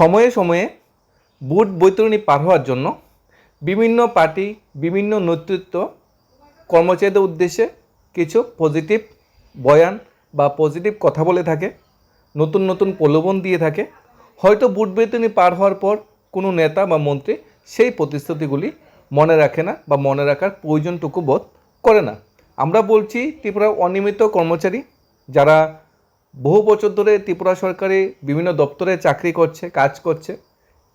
সময়ে সময়ে বুট বৈতরণী পার হওয়ার জন্য বিভিন্ন পার্টি, বিভিন্ন নেতৃত্ব কর্মচারীদের উদ্দেশ্যে কিছু পজিটিভ বয়ান বা পজিটিভ কথা বলে থাকে, নতুন নতুন প্রলোভন দিয়ে থাকে। হয়তো বুট বেতনি পার হওয়ার পর কোনো নেতা বা মন্ত্রী সেই প্রতিশ্রুতিগুলি মনে রাখে না বা মনে রাখার প্রয়োজনটুকু বোধ করে না। আমরা বলছি ত্রিপুরা অনিয়মিত কর্মচারী যারা বহু বছর ধরে ত্রিপুরা সরকারি বিভিন্ন দপ্তরে চাকরি করছে, কাজ করছে।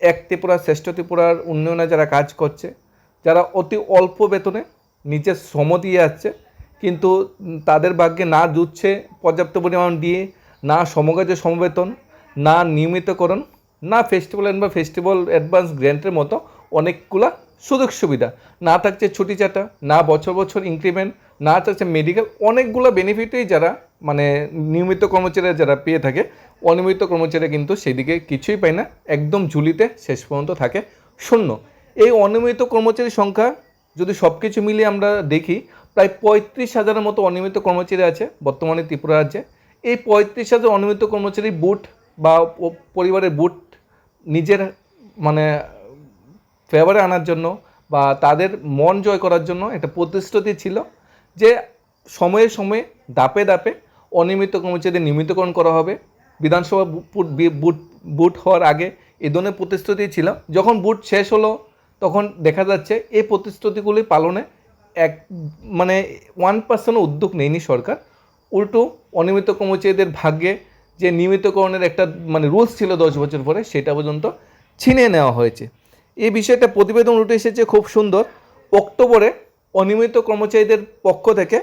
এক ত্রিপুরা, শ্রেষ্ঠ ত্রিপুরার উন্নয়নে যারা কাজ করছে, যারা অতি অল্প বেতনে নিজের শ্রম দিয়ে যাচ্ছে, কিন্তু তাদের ভাগ্যে না জুটছে পর্যাপ্ত পরিমাণ দিয়ে, না সমকাজে সমবেতন, না নিয়মিতকরণ, না ফেস্টিভ্যাল বা ফেস্টিভ্যাল অ্যাডভান্স গ্র্যান্টের মতো অনেকগুলা সুযোগ সুবিধা। না থাকছে ছুটি চাটা না বছর বছর ইনক্রিমেন্ট না থাকছে মেডিকেল অনেকগুলো বেনিফিটেই যারা মানে নিয়মিত কর্মচারীরা যারা পেয়ে থাকে, অনিয়মিত কর্মচারীরা কিন্তু সেদিকে কিছুই পায় না, একদম ঝুলিতে শেষ পর্যন্ত থাকে। শূন্য, এই অনিয়মিত কর্মচারীর সংখ্যা যদি সব কিছু মিলিয়ে আমরা দেখি, প্রায় পঁয়ত্রিশ হাজারের মতো অনিয়মিত কর্মচারী আছে বর্তমানে ত্রিপুরা রাজ্যে। এই পঁয়ত্রিশ হাজার অনিয়মিত কর্মচারী বুট বা পরিবারের বুট নিজের মানে ফেভারে আনার জন্য বা তাদের মন জয় করার জন্য একটা প্রতিশ্রুতি ছিল যে সময়ে সময়ে দাপে দাপে অনিয়মিত কর্মচারীদের নিয়মিতকরণ করা হবে। বিধানসভা বুট বুট হওয়ার আগে এ ধরনের প্রতিশ্রুতি ছিল যখন বুট শেষ হলো, তখন দেখা যাচ্ছে এই প্রতিশ্রুতিগুলি পালনে এক মানে ওয়ান পার্সেন্ট উদ্যোগ নেয়নি সরকার। উল্টো অনিয়মিত কর্মচারীদের ভাগ্যে যে নিয়মিতকরণের একটা মানে রুলস ছিল দশ বছর পরে, সেটা পর্যন্ত ছিনিয়ে নেওয়া হয়েছে। এই বিষয়টা প্রতিবেদন উঠে এসেছে খুব সুন্দর। অক্টোবরে অনিয়মিত কর্মচারীদের পক্ষ থেকে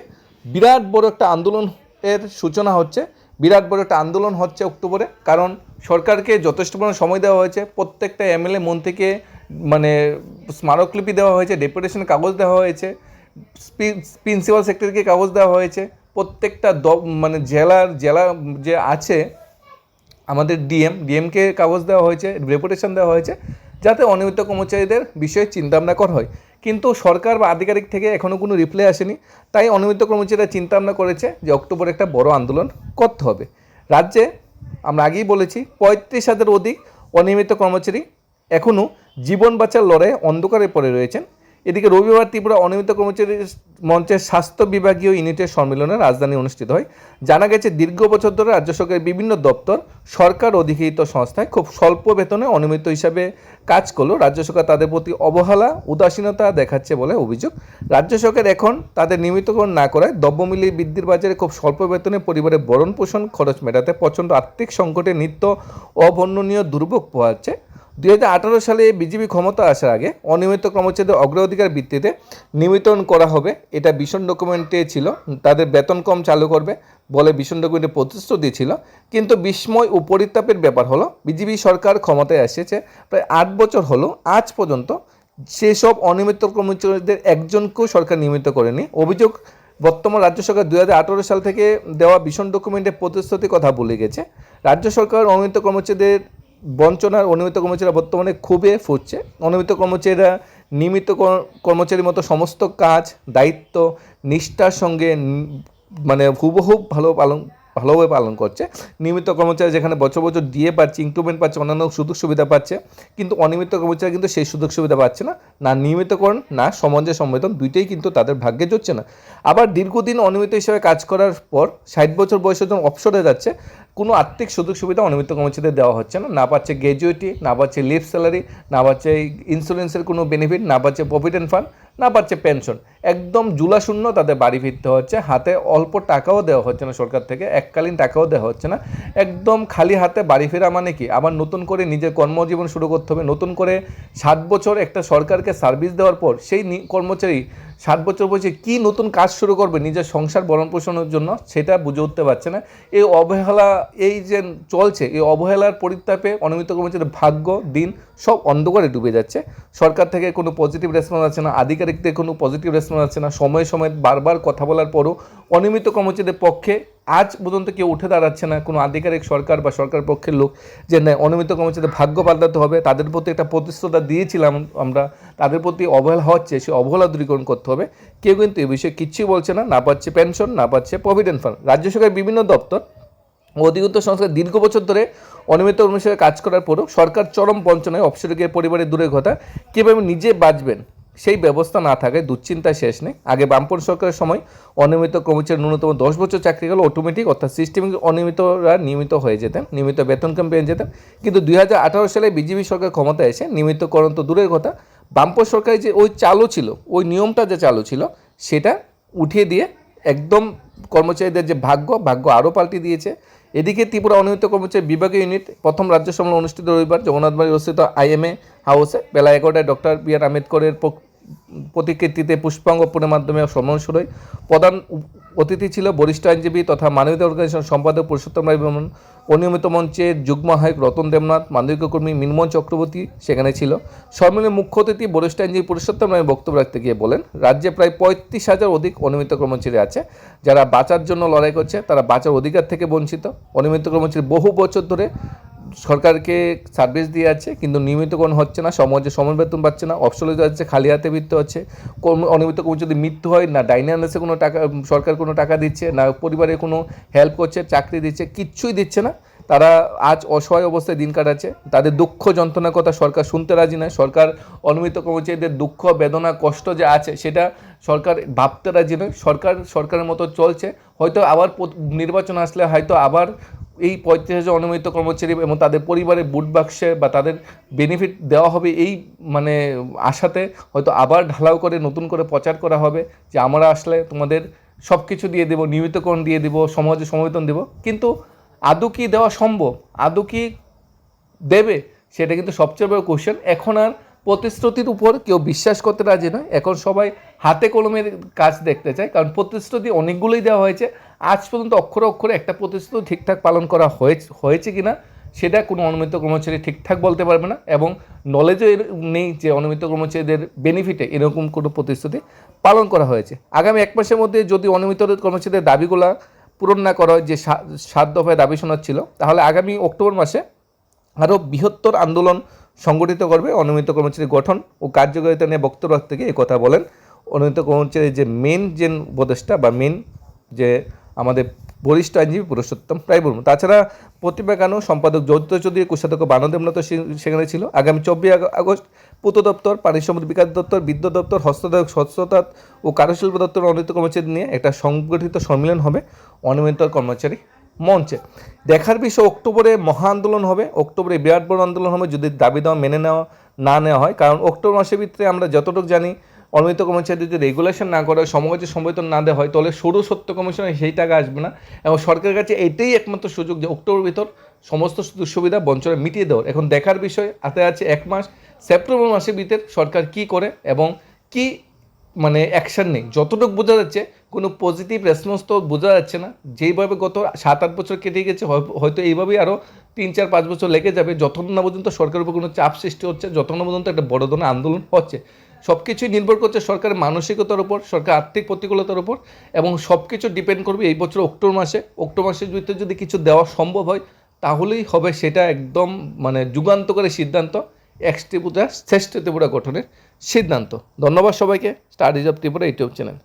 বিরাট বড় একটা আন্দোলন এর সূচনা হচ্ছে, বিরাট বড় একটা আন্দোলন হচ্ছে অক্টোবরে, কারণ সরকারকে যথেষ্ট পরিমাণ সময় দেওয়া হয়েছে, প্রত্যেকটা এমএলএ মন্ত্রীকে মানে স্মারকলিপি দেওয়া হয়েছে ডেপুটেশন কাগজ দেওয়া হয়েছে প্রিন্সিপাল সেক্রেটারিকে কাগজ দেওয়া হয়েছে, প্রত্যেকটা দ মানে জেলার, জেলা যে আছে, আমাদের ডিএম ডিএমকে কাগজ দেওয়া হয়েছে রেপুটেশন দেওয়া হয়েছে, যাতে অনিয়মিত কর্মচারীদের বিষয়ে চিন্তা ভাবনা করা হয়। কিন্তু সরকার বা আধিকারিক থেকে এখনও কোনো রিপ্লাই আসেনি। তাই অনিয়মিত কর্মচারীরা চিন্তা ভাবনা করেছে যে অক্টোবর একটা বড় আন্দোলন করতে হবে। রাজ্যে আমরা আগেই বলেছি, পঁয়ত্রিশ হাজার অধিক অনিয়মিত কর্মচারী এখনও জীবন বাঁচার লড়াইয়ে অন্ধকারে পড়ে রয়েছেন। এদিকে রবিবার ত্রিপুরা অনিয়মিত কর্মচারী মঞ্চের স্বাস্থ্য বিভাগীয় ইউনিটের সম্মেলনে রাজধানী অনুষ্ঠিত হয়। জানা গেছে, দীর্ঘ বছর ধরে রাজ্য সরকারের বিভিন্ন দপ্তর, সরকার অধিকৃত সংস্থায় খুব স্বল্প বেতনে অনিয়মিত হিসাবে কাজ করলেও রাজ্য সরকার তাদের প্রতি অবহেলা, উদাসীনতা দেখাচ্ছে বলে অভিযোগ। রাজ্য সরকার এখন তাদের নিয়মিতকরণ না করায় দ্রব্যমূল্য বৃদ্ধির বাজারে খুব স্বল্প বেতনে পরিবারের ভরণ পোষণ খরচ মেটাতে প্রচণ্ড আর্থিক সংকটে নিত্য অবর্ণনীয় দুর্ভোগ পোহাচ্ছে। দুই সালে বিজেপি ক্ষমতা আসার আগে অনিয়মিত কর্মচারীদের অগ্রাধিকার ভিত্তিতে নিয়মিতন করা হবে। এটা ভীষণ ডকুমেন্টে ছিল। তাদের বেতন কম চালু করবে বলে ভীষণ ডকুমেন্টে প্রতিশ্রুতি ছিল। কিন্তু বিস্ময় ও পরিতাপের ব্যাপার হলো, বিজেপি সরকার ক্ষমতায় এসেছে প্রায় আট বছর হলো। আজ পর্যন্ত সেসব অনিয়মিত কর্মচারীদের একজনকেও সরকার নিয়মিত করেনি। অভিযোগ বর্তমান রাজ্য সরকার দুই হাজার আঠেরো সাল থেকে দেওয়া ভীষণ ডকুমেন্টে প্রতিশ্রুতির কথা বলে গেছে। রাজ্য সরকার অনিয়মিত কর্মচারীদের বঞ্চনার অনিয়মিত কর্মচারীরা বর্তমানে খুবই ফুটছে অনিয়মিত কর্মচারীরা নিয়মিত কর্মচারীর মতো সমস্ত কাজ, দায়িত্ব, নিষ্ঠার সঙ্গে মানে হুবহু ভালো পালন ভালোভাবে পালন করছে। নিয়মিত কর্মচারী যেখানে বছর বছর দিয়ে পাচ্ছে ইনক্রিমেন্ট পাচ্ছে, অন্যান্য সুযোগ সুবিধা পাচ্ছে, কিন্তু অনিয়মিত কর্মচারী কিন্তু সেই সুযোগ সুবিধা পাচ্ছে না। না নিয়মিতকরণ, না সমাজে সম্বোধন দুইটাই কিন্তু তাদের ভাগ্যে জুটছে না। আবার দীর্ঘদিন অনিয়মিত হিসেবে কাজ করার পর ষাট বছর বয়সে যখন অবসরে যাচ্ছে, কোনো আর্থিক সুযোগ সুবিধা অনিয়মিত কর্মচারীদের দেওয়া হচ্ছে না। না পাচ্ছে গ্র্যাজুয়েটি না পাচ্ছে লিভ স্যালারি না পাচ্ছে ইন্স্যুরেন্সের কোনো বেনিফিট না পাচ্ছে প্রভিডেন্ট ফান্ড না পাচ্ছে পেনশন। একদম জুলাশূন্য তাদের বাড়ি ফিরতে হচ্ছে। হাতে অল্প টাকাও দেওয়া হচ্ছে না সরকার থেকে, এককালীন টাকাও দেওয়া হচ্ছে না। একদম খালি হাতে বাড়ি ফেরা মানে কি? আবার নতুন করে নিজের কর্মজীবন শুরু করতে হবে। নতুন করে সাত বছর একটা সরকারকে সার্ভিস দেওয়ার পর সেই কর্মচারী ষাট বছর বয়সে কী নতুন কাজ শুরু করবে নিজের সংসার ভরণ পোষণের জন্য সেটা বুঝে উঠতে পারছে না। এই অবহেলা, এই যে চলছে, এই অবহেলার পরিতাপে অনিয়মিত কর্মচারীর ভাগ্য, দিন সব অন্ধকারে ডুবে যাচ্ছে। সরকার থেকে কোনো পজিটিভ রেসপন্স আছে না। আধিকারিকদের কোনো পজিটিভ রেসপন্স আছে না। সময় সময়ে বারবার কথা বলার পরও অনিয়মিত কর্মচারীদের পক্ষে আজ পর্যন্ত কেউ উঠে দাঁড়াচ্ছে না। কোনো আধিকারিক সরকার বা সরকার পক্ষের লোক যে না অনিয়মিত কর্মচারীদের ভাগ্য পাল্টাতে হবে, তাদের প্রতি একটা প্রতিশ্রুতা দিয়েছিলাম আমরা। তাদের প্রতি অবহেলা হচ্ছে সেই অবহেলা দূরীকরণ করতে হবে। কেউ কিন্তু এ বিষয়ে কিচ্ছুই বলছে না। না পাচ্ছে পেনশন না পাচ্ছে প্রভিডেন্ট ফান্ড রাজ্য সরকারের বিভিন্ন দপ্তর অধিকৃত সংস্কার দীর্ঘ বছর ধরে অনিয়মিত অনুসারে কাজ করার পরও সরকার চরম বঞ্চনায় অবসরে গিয়ে পরিবারের দূরের কথা কীভাবে নিজে বাঁচবেন? সেই ব্যবস্থা না থাকায় দুশ্চিন্তায় শেষ নেই। আগে বামপন সরকারের সময় অনিয়মিত কর্মচারী ন্যূনতম দশ বছর চাকরি গেলে অটোমেটিক অর্থাৎ সিস্টেমিক অনিয়মিতরা নিয়মিত হয়ে যেতেন, নিয়মিত বেতন কম পেয়ে যেতেন। কিন্তু দুই হাজার আঠারো সালে বিজেপি সরকার ক্ষমতায় এসে নিয়মিতকরণ তো দূরের কথা বামপন সরকারের যে ওই চালু ছিল, ওই নিয়মটা যে চালু ছিল, সেটা উঠিয়ে দিয়ে একদম কর্মচারীদের যে ভাগ্য ভাগ্য আরও পাল্টে দিয়েছে। এদিকে ত্রিপুরা অনিয়মিত কর্মচারী বিভাগীয় ইউনিট প্রথম রাজ্য সম্মেলন অনুষ্ঠিত রবিবার জগন্নাথ বাড়ি অবস্থিত আইএমএ হাউসে বেলা এগারোটায় ডক্টর বি আর আম্বেদকরের প্রতিকৃতিতে পুষ্পাঙ্গ মাধ্যমে সম্মেলন শুরু হয় প্রধান অতিথি ছিল বরিষ্ঠ আইনজীবী তথা মানবতা অর্গানাইজেশন সম্পাদক পুরুষোত্তম রায় বর্মন। অনিয়মিত মঞ্চের যুগ্ম আহ্বায়ক রতন দেবনাথ, মানবিক কর্মী মিনমোহন চক্রবর্তী সেখানে ছিল। সম্মেলনের মুখ্য অতিথি বরিষ্ঠ আইনজীবী পুরুষোত্তম রায় বক্তব্য রাখতে গিয়ে বলেন, রাজ্যে প্রায় পঁয়ত্রিশ হাজার অধিক অনিয়মিত কর্মচারী আছে। যারা বাঁচার জন্য লড়াই করছে, তারা বাঁচার অধিকার থেকে বঞ্চিত। অনিয়মিত কর্মচারী বহু বছর ধরে সরকারকে সার্ভিস দিয়ে আছে, কিন্তু নিয়মিতকরণ হচ্ছে না সমাজে সময় বেতন পাচ্ছে না অবসরে যাচ্ছে, খালি হাতে মৃত্যু হচ্ছে। অনিয়মিত কর্মচারী মৃত্যু হয়, না ডাইনান্সে কোনো টাকা সরকার কোনো টাকা দিচ্ছে, না পরিবারে কোনো হেল্প করছে, চাকরি দিচ্ছে, কিচ্ছুই দিচ্ছে না। তারা আজ অসহায় অবস্থায় দিন কাটাচ্ছে। তাদের দুঃখ যন্ত্রণার কথা সরকার শুনতে রাজি নয়। সরকার অনিয়মিত কর্মচারীদের দুঃখ, বেদনা, কষ্ট যে আছে, সেটা সরকার ভাবতে রাজি নয়। সরকার, সরকারের মতো চলছে। হয়তো আবার নির্বাচন আসলে হয়তো আবার এই পঁয়ত্রিশ হাজার অনিয়মিত কর্মচারী এবং তাদের পরিবারের বুট বাক্সে বা তাদের বেনিফিট দেওয়া হবে এই মানে আশাতে হয়তো আবার ঢালাও করে, নতুন করে প্রচার করা হবে যে আমরা আসলে তোমাদের সব কিছু দিয়ে দেবো, নিয়মিতকরণ দিয়ে দেবো, সমাজে সমবেতন দেবো। কিন্তু আদৌ কি দেওয়া সম্ভব? আদৌ কি দেবে? সেটা কিন্তু সবচেয়ে বড় কোশ্চেন এখন আর প্রতিশ্রুতির উপর কেউ বিশ্বাস করতে রাজি নয়। এখন সবাই হাতে কলমের কাজ দেখতে চায়, কারণ প্রতিশ্রুতি অনেকগুলোই দেওয়া হয়েছে। আজ পর্যন্ত অক্ষরে অক্ষরে একটা প্রতিশ্রুতি ঠিকঠাক পালন করা হয়েছে হয়েছে কি না সেটা কোনো অনিয়মিত কর্মচারী ঠিকঠাক বলতে পারবে না এবং নলেজও নেই যে অনিয়মিত কর্মচারীদের বেনিফিটে এরকম কোনো প্রতিশ্রুতি পালন করা হয়েছে। আগামী এক মাসের মধ্যে যদি অনিয়মিত কর্মচারীদের দাবিগুলো পূরণ না করা হয়, যে সাত দফায় দাবি শোনাচ্ছিল, তাহলে আগামী অক্টোবর মাসে আরও বৃহত্তর আন্দোলন সংগঠিত করবে অনিয়মিত কর্মচারী গঠন ও কার্যকারিতা নিয়ে বক্তব্য রাখতে গিয়ে কথা বলেন। অনিয়মিত কর্মচারীর যে মেন যে উপদেষ্টা বা মেন যে আমাদের বরিষ্ঠ আইনজীবী পুরুষোত্তম প্রায় বলব তাছাড়া প্রতিভা কানু, সম্পাদক যৌথ চৌধুরী, কোষাধ্যক্ষ বানদেবনাথ সেখানে ছিল। আগামী চব্বিশ আগস্ট পূর্ত দপ্তর, পানি সম্পদ বিকাশ দপ্তর বিদ্যুৎ দপ্তর, হস্তদায়ক স্বচ্ছতা ও কারুশিল্প দপ্তর অনিয়মিত কর্মচারী নিয়ে একটা সংগঠিত সম্মেলন হবে। অনিয়মিত কর্মচারী মঞ্চে। দেখার বিষয় অক্টোবরে মহা আন্দোলন হবে। অক্টোবরে বিরাট বড় আন্দোলন হবে। যদি দাবি দেওয়া মেনে নেওয়া, না নেওয়া হয়, কারণ অক্টোবর মাসের ভিতরে আমরা যতটুকু জানি অনিয়মিত কর্মচারী যদি রেগুলেশন না করা হয় সমাজে সম্বোধন না দেওয়া হয়, তাহলে সৌর সত্য কমিশনে সেই টাকা আসবে না। এবং সরকারের কাছে এটাই একমাত্র সুযোগ যে অক্টোবর ভিতর সমস্ত সুযোগ সুবিধা বঞ্চনা মিটিয়ে দেওয়ার। এখন দেখার বিষয় হাতে আছে এক মাস। সেপ্টেম্বর মাসের ভিতর সরকার কি করে এবং কি মানে অ্যাকশন নেই। যতটুকু বোঝা যাচ্ছে, কোনো পজিটিভ রেসপন্স তো বোঝা যাচ্ছে না। যেইভাবে গত সাত আট বছর কেটে গেছে হয়- হয়তো এইভাবেই আরও তিন চার পাঁচ বছর লেগে যাবে। যতক্ষণ না পর্যন্ত সরকারের উপর কোনো চাপ সৃষ্টি হচ্ছে, যতক্ষণ না পর্যন্ত একটা বড় ধরনের আন্দোলন হচ্ছে সব কিছুই নির্ভর করছে সরকারের মানসিকতার উপর, সরকার আর্থিক প্রতিকূলতার উপর, এবং সব কিছু ডিপেন্ড করবে এই বছর অক্টোবর মাসে। অক্টোবর মাসের ভিতরে যদি কিছু দেওয়া সম্ভব হয়, তাহলেই হবে সেটা একদম মানে যুগান্তকারী সিদ্ধান্ত। এক্স ত্রিপুরা শ্রেষ্ঠ ত্রিপুরা গঠনের সিদ্ধান্ত। ধন্যবাদ সবাইকে। Studies of Tripura YouTube channel.